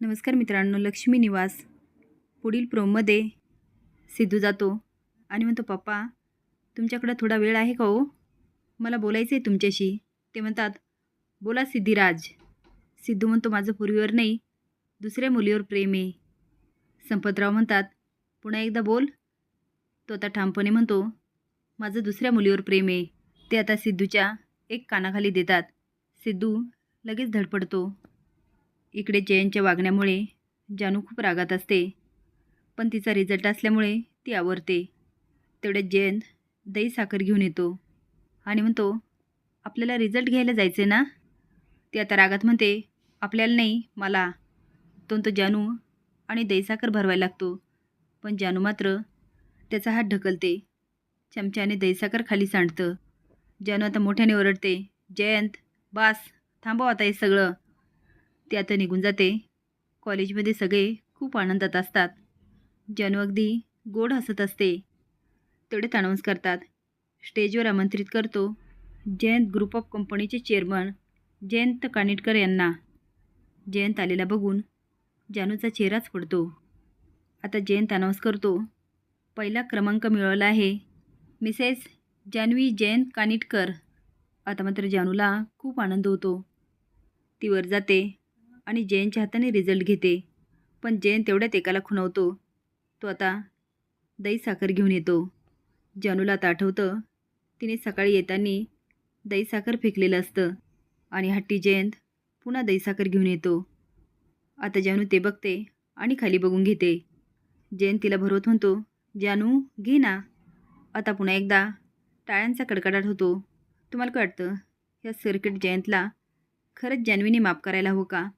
नमस्कार मित्रांनो लक्ष्मी निवास. पुढील प्रोममध्ये सिद्धू जातो. आणि म्हणतो पप्पा तुमच्याकडं थोडा वेळ आहे का हो? मला बोलायचं आहे तुमच्याशी. ते म्हणतात बोला सिद्धिराज. सिद्धू म्हणतो माझं पूर्वीवर नाही दुसऱ्या मुलीवर प्रेम आहे. संपतराव म्हणतात पुन्हा एकदा बोल. तो आता ठामपणे म्हणतो माझं दुसऱ्या मुलीवर प्रेम आहे. ते आता सिद्धूच्या एक कानाखाली देतात. सिद्धू लगेच धडपडतो. इकडे जयनच्या वागण्यामुळे जानू खूप रागात असते. पण तिचा रिझल्ट असल्यामुळे ती आवरते. तेवढ्यात जयंत दही साखर घेऊन येतो आणि म्हणतो आपल्याला रिझल्ट घ्यायला जायचे ना? ती आता रागात म्हणते आपल्याला नाही मला. तो तो जानू आणि दही साखर भरवायला लागतो. पण जानू मात्र त्याचा हात ढकलते. चमच्याने दहीसाखर खाली सांडतं. जानू आता मोठ्याने ओरडते जयंत बास थांबव आता हे सगळं. ते आता निघून जाते. कॉलेजमध्ये सगळे खूप आनंदात असतात. जानू अगदी गोड हसत असते. तेवढे अनाऊन्स करतात. स्टेजवर आमंत्रित करतो. जयंत ग्रुप ऑफ कंपनीचे चेअरमन जयंत कानिटकर यांना. जयंत आलेला बघून जानूचा चेहराच पडतो. आता जयंत अनाऊन्स करतो पहिला क्रमांक मिळवला आहे. मिसेस जान्हवी जयंत कानिटकर आता मात्र जानूला खूप आनंद होतो. ती वर जाते. आणि जयंतच्या हाताने रिझल्ट घेते. पण जयंत तेवढ्यात एकाला खुणवतो. तो आता दही साखर घेऊन येतो. जानूला आता आठवतं तिने सकाळी येताना दही साखर फेकलेलं असतं आणि हट्टी जयंत पुन्हा दही साखर घेऊन येतो. आता जानू ते बघते आणि खाली बघून घेते. जयंत तिला भरवत म्हणतो जानू घे ना. आता पुन्हा एकदा टाळ्यांचा कडकडाट होतो. तुम्हाला काय वाटतं? या सर्किट जयंतला खरंच जान्हवीने माफ करायला हवं का?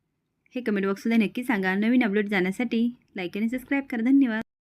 हे कमेंट बॉक्समध्ये नक्की सांगा. नवीन अपडेट जाण्यासाठी लाईक आणि सबस्क्राईब करा. धन्यवाद.